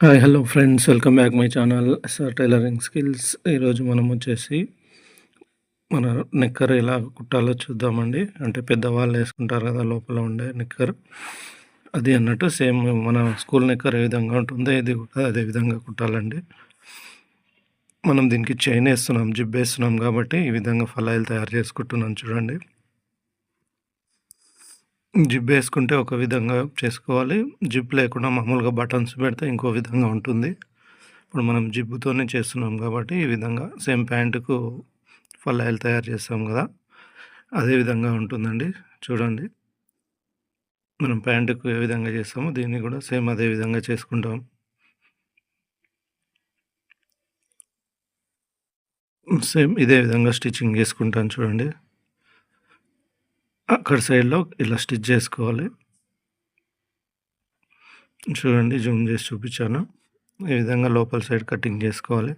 Hi hello friends welcome back my channel SR tailoring skills ఈరోజు మనం వచ్చేసి మన నిక్కర్ ఎలా కుట్టాలో చూద్దామండి. అంటే పెద్దవాళ్ళు వేసుకుంటారు కదా లోపల ఉండే నిక్కర్. అది అన్నట్టు సేమ్ మన స్కూల్ నిక్కర్ ఏ విధంగా ఉంటుందో ఇది కూడా అదే విధంగా కుట్టాలండి. మనం దీనికి చైన్ వేస్తున్నాం జిబ్ వేస్తున్నాం కాబట్టి ఈ విధంగా ఫలాయిలు తయారు చేసుకుంటున్నాం చూడండి. జిప్ వేసుకుంటే ఒక విధంగా చేసుకోవాలి. జిప్ లేకుండా మామూలుగా బటన్స్ పెడితే ఇంకో విధంగా ఉంటుంది. ఇప్పుడు మనం జిప్పుతోనే చేస్తున్నాం కాబట్టి ఈ విధంగా సేమ్ ప్యాంటుకు ఫలాయిలు తయారు చేస్తాం కదా అదే విధంగా ఉంటుందండి. చూడండి. మనం ప్యాంటుకు ఏ విధంగా చేస్తామో దీన్ని కూడా సేమ్ అదే విధంగా చేసుకుంటాం. సేమ్ ఇదే విధంగా స్టిచ్చింగ్ చేసుకుంటాను చూడండి. అక్కడ సైడ్లో ఇలా స్టిచ్ చేసుకోవాలి. చూడండి జూమ్ చేసి చూపించాను. ఈ విధంగా లోపల సైడ్ కటింగ్ చేసుకోవాలి.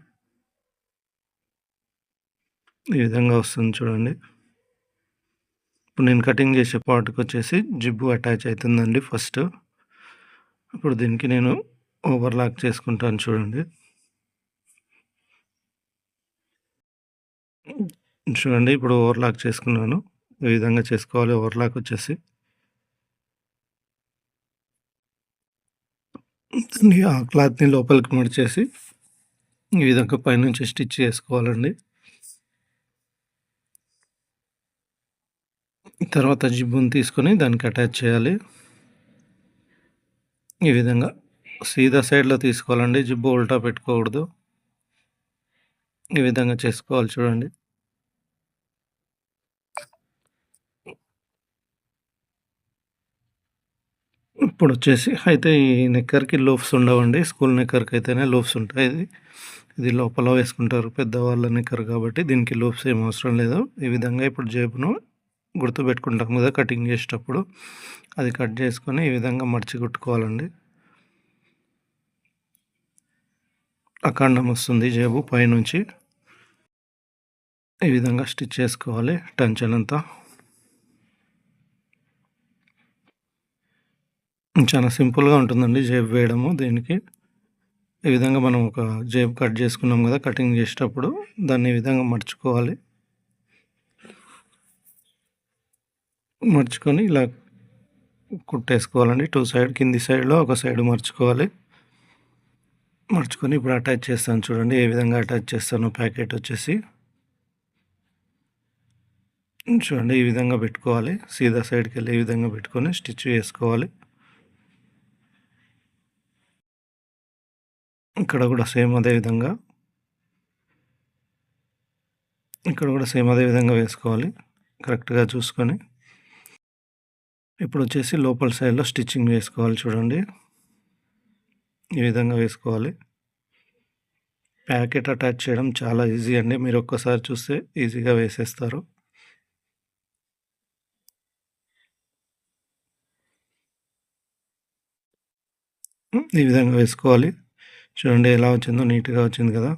ఈ విధంగా వస్తుంది చూడండి. ఇప్పుడు నేను కటింగ్ చేసే పార్ట్కి వచ్చేసి జిబ్బు అటాచ్ అవుతుందండి ఫస్ట్. ఇప్పుడు దీనికి నేను ఓవర్లాక్ చేసుకుంటాను చూడండి. చూడండి ఇప్పుడు ఓవర్లాక్ చేసుకున్నాను. ఈ విధంగా చేసుకోవాలి ఓవర్లాక్ వచ్చేసి. ఆ క్లాత్ని లోపలికి మడిచేసి ఈ విధంగా పైనుంచి స్టిచ్ చేసుకోవాలండి. తర్వాత జిబ్బుని తీసుకొని దానికి అటాచ్ చేయాలి. ఈ విధంగా సీదా సైడ్లో తీసుకోవాలండి జిబ్బు ఉల్టా పెట్టుకోకూడదు. ఈ విధంగా చేసుకోవాలి చూడండి. ఇప్పుడు వచ్చేసి అయితే ఈ నెక్కర్కి లోఫ్స్ ఉండవండి. స్కూల్ నెక్కర్కి అయితేనే లోఫ్స్ ఉంటాయి. ఇది ఇది లోపల వేసుకుంటారు పెద్దవాళ్ళ నెక్కర్ కాబట్టి దీనికి లోఫ్స్ ఏం అవసరం లేదు. ఈ విధంగా ఇప్పుడు జేబును గుర్తుపెట్టుకుంటాం కదా కటింగ్ చేసేటప్పుడు. అది కట్ చేసుకొని ఈ విధంగా మడిచి కుట్టుకోవాలండి. అఖండం వస్తుంది జేబు పైనుంచి. ఈ విధంగా స్టిచ్ చేసుకోవాలి. టెన్షన్ అంతా చాలా సింపుల్గా ఉంటుందండి జేబు వేయడము దీనికి. ఈ విధంగా మనం ఒక జేబు కట్ చేసుకున్నాం కదా కటింగ్ చేసేటప్పుడు దాన్ని ఈ విధంగా మర్చుకోవాలి మర్చుకొని ఇలా కుట్టేసుకోవాలండి. టూ సైడ్ కింది సైడ్లో ఒక సైడ్ మర్చుకోవాలి మర్చుకొని ఇప్పుడు అటాచ్ చేస్తాను చూడండి ఏ విధంగా అటాచ్ చేస్తాను ప్యాకెట్ వచ్చేసి. చూడండి ఈ విధంగా పెట్టుకోవాలి. సీదా సైడ్కి వెళ్ళి ఈ విధంగా పెట్టుకొని స్టిచ్ చేసుకోవాలి. ఇక్కడ కూడా సేమ్ అదే విధంగా. ఇక్కడ కూడా సేమ్ అదే విధంగా వేసుకోవాలి. కరెక్ట్గా చూసుకొని. ఇప్పుడు వచ్చేసి లోపల సైడ్లో స్టిచ్చింగ్ వేసుకోవాలి చూడండి. ఈ విధంగా వేసుకోవాలి. ప్యాకెట్ అటాచ్ చేయడం చాలా ఈజీ అండి. మీరు ఒక్కసారి చూస్తే ఈజీగా వేసేస్తారు. ఈ విధంగా వేసుకోవాలి. చూడండి ఎలా వచ్చిందో నీట్గా వచ్చింది కదా.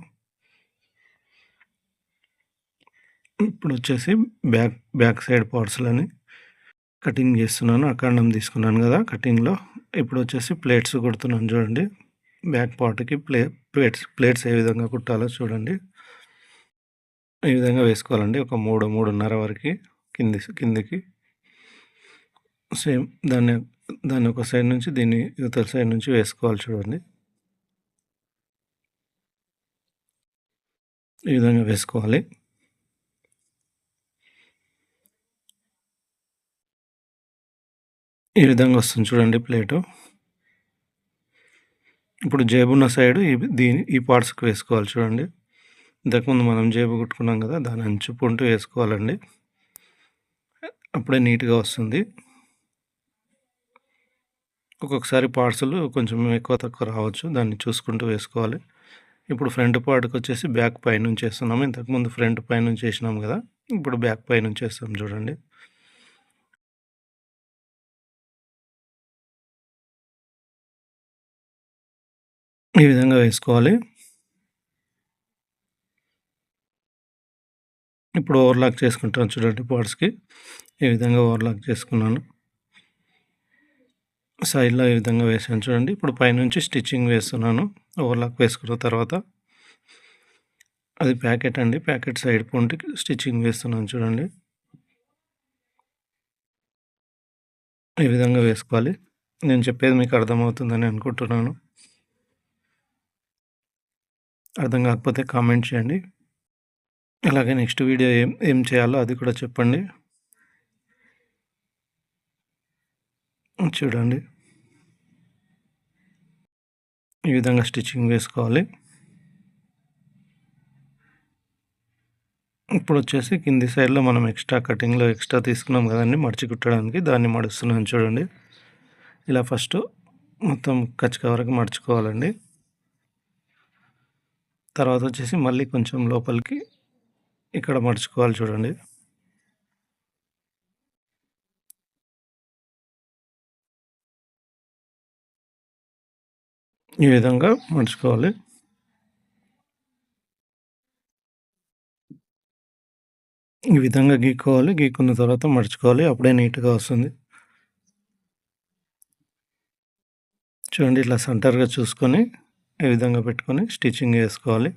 ఇప్పుడు వచ్చేసి బ్యాక్ బ్యాక్ సైడ్ పార్ట్స్లని కటింగ్ చేస్తున్నాను అకాండం తీసుకున్నాను కదా కటింగ్లో. ఇప్పుడు వచ్చేసి ప్లేట్స్ కుడుతున్నాను చూడండి. బ్యాక్ పార్ట్కి ప్లే ప్లేట్స్ ప్లేట్స్ ఏ విధంగా కుట్టాలో చూడండి. ఈ విధంగా వేసుకోవాలండి ఒక మూడు మూడున్నర వరకు కింది కిందికి. సేమ్ దాన్ని దాన్ని ఒక సైడ్ నుంచి దీన్ని ఇవతల సైడ్ నుంచి వేసుకోవాలి చూడండి. ఈ విధంగా వేసుకోవాలి? ఈ విధంగా వస్తుంది చూడండి ప్లేటు. ఇప్పుడు జేబున్న సైడ్ ఈ దీని ఈ పార్ట్స్కి వేసుకోవాలి చూడండి. ఇంతకుముందు మనం జేబు కుట్టుకున్నాం కదా దాని అంచు పొంటు వేసుకోవాలండి. అప్పుడే నీట్గా వస్తుంది. ఒక్కొక్కసారి పార్సల్ కొంచెం ఎక్కువ తక్కువ రావచ్చు. దాన్ని చూసుకుంటూ వేసుకోవాలి. ఇప్పుడు ఫ్రంట్ పార్ట్కి వచ్చేసి బ్యాక్ పై నుంచి వేస్తున్నాము ఇంతకుముందు ఫ్రంట్ పై నుంచి వేసినాం కదా ఇప్పుడు బ్యాక్ పై నుంచి వేస్తాం చూడండి. ఈ విధంగా వేసుకోవాలి. ఇప్పుడు ఓవర్లాక్ చేసుకుంటాను చూడండి పార్ట్స్కి. ఈ విధంగా ఓవర్లాక్ చేసుకున్నాను. సైడ్‌లో ఈ విధంగా వేసాను చూడండి. ఇప్పుడు పైనుంచి స్టిచ్చింగ్ వేస్తున్నాను. ఓవర్‌లాక్ వేసుకున్న తర్వాత అది ప్యాకెట్ అండి. ప్యాకెట్ సైడ్ పొంటికి స్టిచ్చింగ్ వేస్తున్నాను చూడండి. ఈ విధంగా వేసుకోవాలి. నేను చెప్పేది మీకు అర్థమవుతుందని అనుకుంటున్నాను. అర్థం కాకపోతే కామెంట్ చేయండి. అలాగే నెక్స్ట్ వీడియో ఏం ఏం చేయాలో అది కూడా చెప్పండి. చూడండి. ఈ విధంగా స్టిచ్చింగ్ వేసుకోవాలి. ఇప్పుడు వచ్చేసి కింది సైడ్‌లో మనం ఎక్స్ట్రా కటింగ్‌లో ఎక్స్ట్రా తీసుకున్నాం కదండి మడిచి కుట్టడానికి దాన్ని మడుస్తున్నాను చూడండి. ఇలా ఫస్ట్ మొత్తం కచ్చిక వరకు మడుచుకోవాలండి. తర్వాత వచ్చేసి మళ్ళీ కొంచెం లోపలికి ఇక్కడ మడుచుకోవాలి చూడండి. ఈ విధంగా మడుచుకోవాలి. ఈ విధంగా గీక్కోవాలి. గీక్కున్న తర్వాత మడుచుకోవాలి. అప్పుడే నీట్‌గా వస్తుంది. చూడండి ఇట్లా సెంటర్‌గా చూసుకొని ఈ విధంగా పెట్టుకొని స్టిచ్చింగ్ వేసుకోవాలి.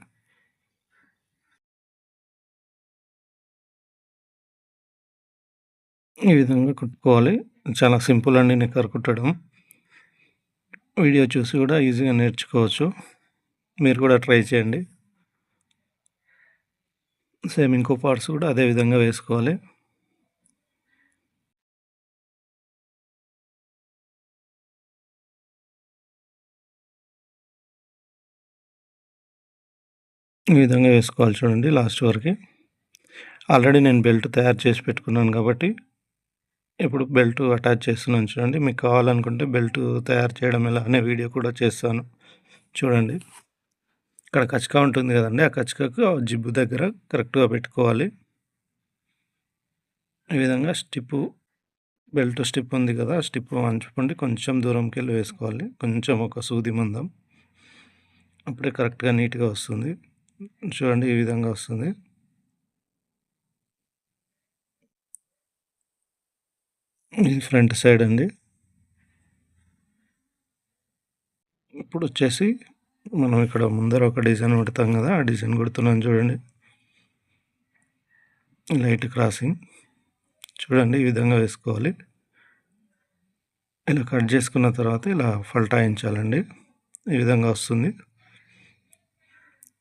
ఈ విధంగా కుట్టుకోవాలి. చాలా సింపుల్ అండి నిక్కర్ కుట్టడం. వీడియో చూసి కూడా ఈజీగా నేర్చుకోవచ్చు. మీరు కూడా ట్రై చేయండి. సేమ్ ఇంకో పార్ట్స్ కూడా అదే విధంగా వేసుకోవాలి. ఈ విధంగా వేసుకోవాలి చూడండి లాస్ట్ వరకు ఆల్రెడీ నేను బెల్ట్ తయారు చేసి పెట్టుకున్నాను కాబట్టి ఇప్పుడు బెల్ట్ అటాచ్ చేస్తున్నాను చూడండి. మీకు కావాలనుకుంటే బెల్ట్ తయారు చేయడం ఎలా అనే వీడియో కూడా చేస్తాను. చూడండి. ఇక్కడ కచక ఉంటుంది కదండి ఆ కచకకు జిబ్బు దగ్గర కరెక్ట్‌గా పెట్టుకోవాలి. ఈ విధంగా స్టిప్పు బెల్ట్ స్టిప్ ఉంది కదా! ఆ స్టిప్ అంచుకుంటే కొంచెం దూరంకెళ్ళి వేసుకోవాలి. కొంచెం ఒక సూది మందం. అప్పుడే కరెక్ట్‌గా నీట్‌గా వస్తుంది. చూడండి ఈ విధంగా వస్తుంది. ఇది ఫ్రంట్ సైడ్ అండి. ఇప్పుడు వచ్చేసి మనం ఇక్కడ ముందర ఒక డిజైన్ పెడతాం కదా! ఆ డిజైన్ కుడుతున్నాను చూడండి. Light crossing. చూడండి ఈ విధంగా వేసుకోవాలి. ఇలా కట్ చేసుకున్న తర్వాత ఇలా ఫల్టాయించాలండి. ఈ విధంగా వస్తుంది.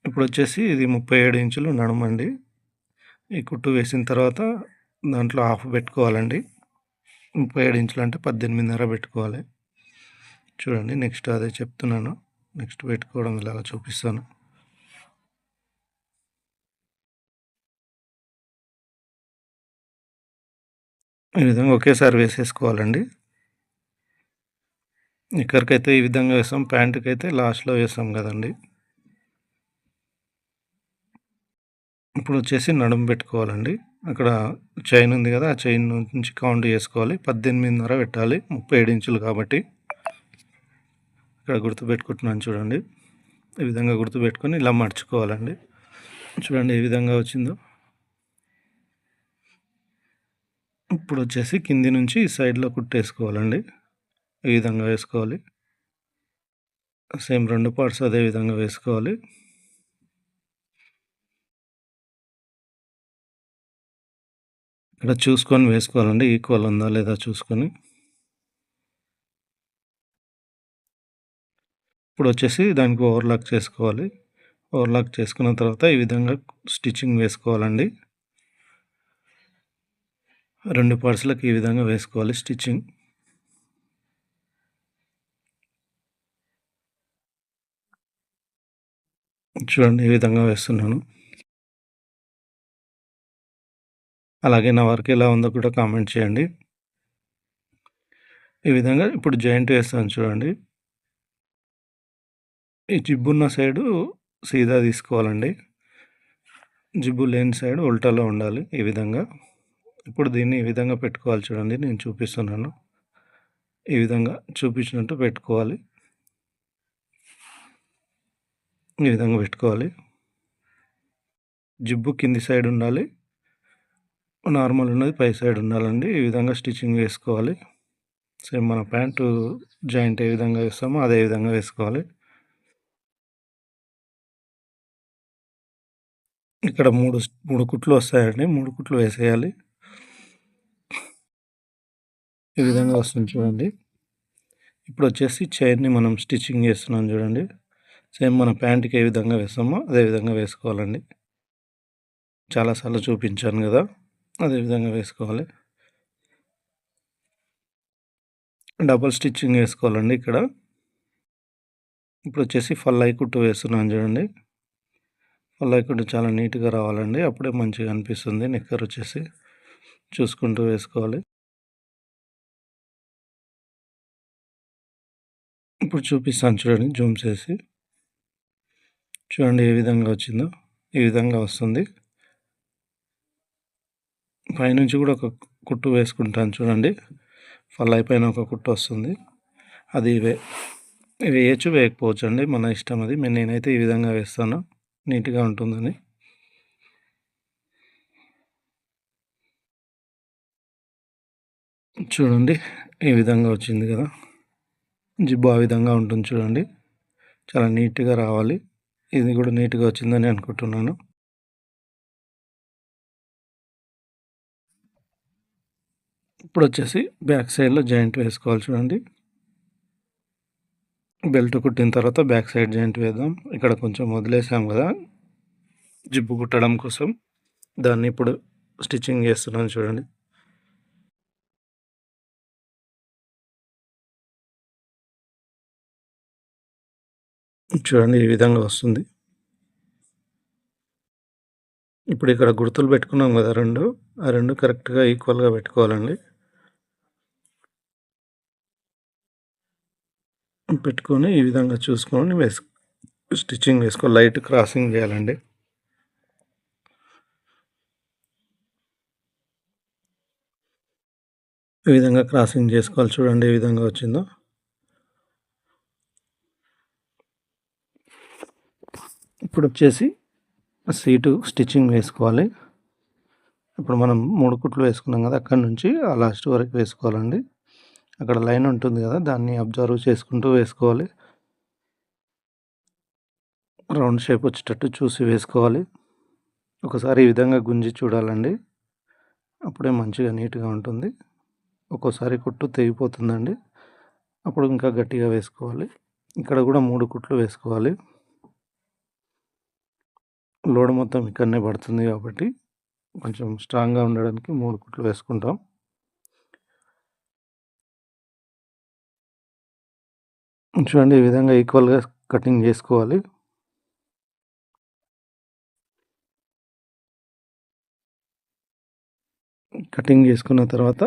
ఇప్పుడు వచ్చేసి ఇది 37 ఇంచులు నడమండి ఈ కుట్టు వేసిన తర్వాత దాంట్లో హాఫ్ పెట్టుకోవాలండి. 37 ఇంచులు అంటే 18.5 పెట్టుకోవాలి. చూడండి నెక్స్ట్ అదే చెప్తున్నాను. నెక్స్ట్ పెట్టుకోవడం ఇలాగా చూపిస్తాను. ఈ విధంగా ఒకేసారి వేసేసుకోవాలండి. ఇక్కడికైతే ఈ విధంగా వేస్తాం. ప్యాంట్‌కైతే లాస్ట్‌లో వేస్తాం కదండి ఇప్పుడు వచ్చేసి నడుము పెట్టుకోవాలండి. అక్కడ చైన్ ఉంది కదా! ఆ చైన్ నుంచి కౌంట్ చేసుకోవాలి. 18.5 పెట్టాలి. 37 ఇంచులు కాబట్టి. ఇక్కడ గుర్తుపెట్టుకుంటున్నాను చూడండి. ఈ విధంగా గుర్తుపెట్టుకొని ఇలా మడుచుకోవాలండి. చూడండి ఏ విధంగా వచ్చిందో. ఇప్పుడు వచ్చేసి కింది నుంచి సైడ్‌లో కుట్టేసుకోవాలండి. ఈ విధంగా వేసుకోవాలి. సేమ్ రెండు పార్ట్స్ అదే విధంగా వేసుకోవాలి. ఇక్కడ చూసుకొని వేసుకోవాలండి. ఈక్వల్ ఉందా లేదా చూసుకొని. ఇప్పుడు వచ్చేసి దానికి ఓవర్‌లాక్ చేసుకోవాలి. ఓవర్‌లాక్ చేసుకున్న తర్వాత ఈ విధంగా స్టిచ్చింగ్ వేసుకోవాలండి. రెండు పార్ట్స్లకు ఈ విధంగా వేసుకోవాలి స్టిచ్చింగ్. చూడండి ఈ విధంగా వేస్తున్నాను. అలాగే నా వర్క్ ఎలా ఉందో కూడా కామెంట్ చేయండి. ఈ విధంగా ఇప్పుడు జాయింట్ వేస్తాను చూడండి. ఈ జిబ్బున్న సైడు సీదా తీసుకోవాలండి. జిబ్బు లేని సైడ్ ఉల్టాలో ఉండాలి ఈ విధంగా. ఇప్పుడు దీన్ని ఈ విధంగా పెట్టుకోవాలి చూడండి. నేను చూపిస్తున్నాను. ఈ విధంగా చూపించినట్టు పెట్టుకోవాలి. ఈ విధంగా పెట్టుకోవాలి. జిబ్బు కింది సైడ్ ఉండాలి. నార్మల్ ఉన్నది పై సైడ్ ఉండాలండి. ఈ విధంగా స్టిచ్చింగ్ వేసుకోవాలి. సేమ్ మన ప్యాంటు జాయింట్ ఏ విధంగా వేస్తామో అదే విధంగా వేసుకోవాలి. ఇక్కడ మూడు మూడు కుట్లు వస్తాయండి. మూడు కుట్లు వేసేయాలి. ఈ విధంగా వస్తుంది చూడండి. ఇప్పుడు వచ్చేసి చైర్ని మనం స్టిచ్చింగ్ చేస్తున్నాం చూడండి. సేమ్ మన ప్యాంట్కి ఏ విధంగా వేస్తామో అదే విధంగా వేసుకోవాలండి. చాలాసార్లు చూపించాను కదా. అదే విధంగా వేసుకోవాలి. డబుల్ స్టిచ్చింగ్ వేసుకోవాలండి ఇక్కడ. ఇప్పుడు వచ్చేసి ఫల్లై కుట్టు వేస్తున్నాను చూడండి. ఫల్లై కుట్టు చాలా నీట్గా రావాలండి. అప్పుడే మంచిగా అనిపిస్తుంది. నిక్కర్ వచ్చేసి చూసుకుంటూ వేసుకోవాలి. ఇప్పుడు చూపిస్తాను చూడండి. జూమ్ చేసి చూడండి ఏ విధంగా వచ్చిందో. ఈ విధంగా వస్తుంది. పైనుంచి కూడా ఒక కుట్టు వేసుకుంటాను చూడండి. ఫల్ అయిపోయిన ఒక కుట్టు వస్తుంది. అది వే వేయచ్చు వేయకపోవచ్చు అండి. మన ఇష్టం అది. నేనైతే ఈ విధంగా వేస్తాను. నీట్గా ఉంటుందని. చూడండి ఈ విధంగా వచ్చింది కదా. జిబ్బు ఆ విధంగా ఉంటుంది చూడండి. చాలా నీట్గా రావాలి. ఇది కూడా నీట్గా వచ్చిందని అనుకుంటున్నాను. ఇప్పుడు వచ్చేసి బ్యాక్ సైడ్లో జాయింట్ వేసుకోవాలి చూడండి. బెల్ట్ కుట్టిన తర్వాత బ్యాక్ సైడ్ జాయింట్ వేద్దాం. ఇక్కడ కొంచెం వదిలేసాం కదా. జిబ్బు కుట్టడం కోసం. దాన్ని ఇప్పుడు స్టిచ్చింగ్ చేస్తున్నాను చూడండి. చూడండి ఈ విధంగా వస్తుంది. ఇప్పుడు ఇక్కడ గుర్తులు పెట్టుకున్నాం కదా రెండు. ఆ రెండు కరెక్ట్గా ఈక్వల్గా పెట్టుకోవాలండి. పెట్టుకొని ఈ విధంగా చూసుకొని వేసు స్టిచ్చింగ్ వేసుకో లైట్ క్రాసింగ్ చేయాలండి. ఈ విధంగా క్రాసింగ్ చేసుకోవాలి చూడండి ఏ విధంగా వచ్చిందో. ఇప్పుడు వచ్చేసి సీటు స్టిచ్చింగ్ వేసుకోవాలి. ఇప్పుడు మనం మూడు కుట్లు వేసుకున్నాం కదా అక్కడి నుంచి ఆ లాస్ట్ వరకు వేసుకోవాలండి. అక్కడ లైన్ ఉంటుంది కదా దాన్ని అబ్జర్వ్ చేసుకుంటూ వేసుకోవాలి. రౌండ్ షేప్ వచ్చేటట్టు చూసి వేసుకోవాలి. ఒకసారి ఈ విధంగా గుంజి చూడాలండి. అప్పుడే మంచిగా నీట్గా ఉంటుంది. ఒక్కోసారి కుట్టు తెగిపోతుందండి. అప్పుడు ఇంకా గట్టిగా వేసుకోవాలి. ఇక్కడ కూడా మూడు కుట్లు వేసుకోవాలి. లోడ్ మొత్తం ఇక్కడనే పడుతుంది కాబట్టి కొంచెం స్ట్రాంగ్గా ఉండడానికి మూడు కుట్లు వేసుకుంటాం. చూడండి ఈ విధంగా ఈక్వల్గా కటింగ్ చేసుకోవాలి. కటింగ్ చేసుకున్న తర్వాత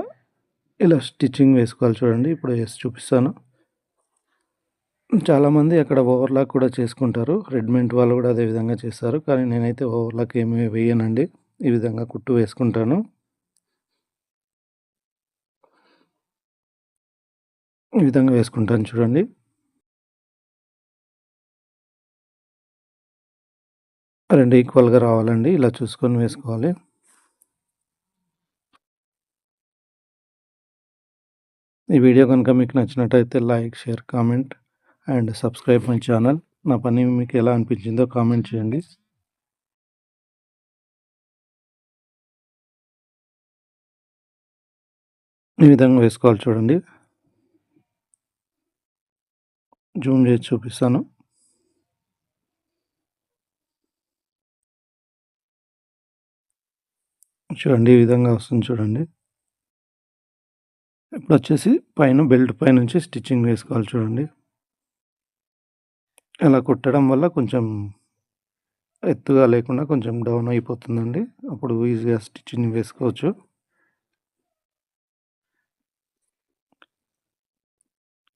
ఇలా స్టిచ్చింగ్ వేసుకోవాలి చూడండి. ఇప్పుడు వేసి చూపిస్తాను. చాలామంది అక్కడ ఓవర్లాక్ కూడా చేసుకుంటారు. రెడ్మెంట్ వాళ్ళు కూడా అదే విధంగా చేస్తారు. కానీ నేనైతే ఓవర్లాక్ ఏమీ వేయనండి. ఈ విధంగా కుట్టు వేసుకుంటాను. ఈ విధంగా వేసుకుంటాను చూడండి. రెండు ఈక్వల్గా రావాలండి. ఇలా చూసుకొని వేసుకోవాలి. ఈ వీడియో కనుక మీకు నచ్చినట్టయితే like share comment and subscribe my channel. నా పని మీకు ఎలా అనిపించిందో కామెంట్ చేయండి. ఈ విధంగా వేసుకోవాలి చూడండి. జూమ్ చేసి చూపిస్తాను. చూడండి ఈ విధంగా వస్తుంది చూడండి. ఇప్పుడు వచ్చేసి పైన బెల్ట్ పై నుంచి స్టిచ్చింగ్ వేసుకోవాలి చూడండి. అలా కుట్టడం వల్ల కొంచెం ఎత్తుగా లేకుండా కొంచెం డౌన్ అయిపోతుందండి. అప్పుడు ఈజీగా స్టిచ్చింగ్ వేసుకోవచ్చు.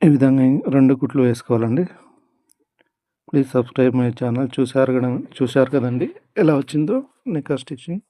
ఈ విధంగా రెండు కుట్లు వేసుకోవాలండి. Please subscribe my channel. చూశారు కదా చూశారు కదండి ఎలా వచ్చిందో? నికా స్టిచ్చింగ్.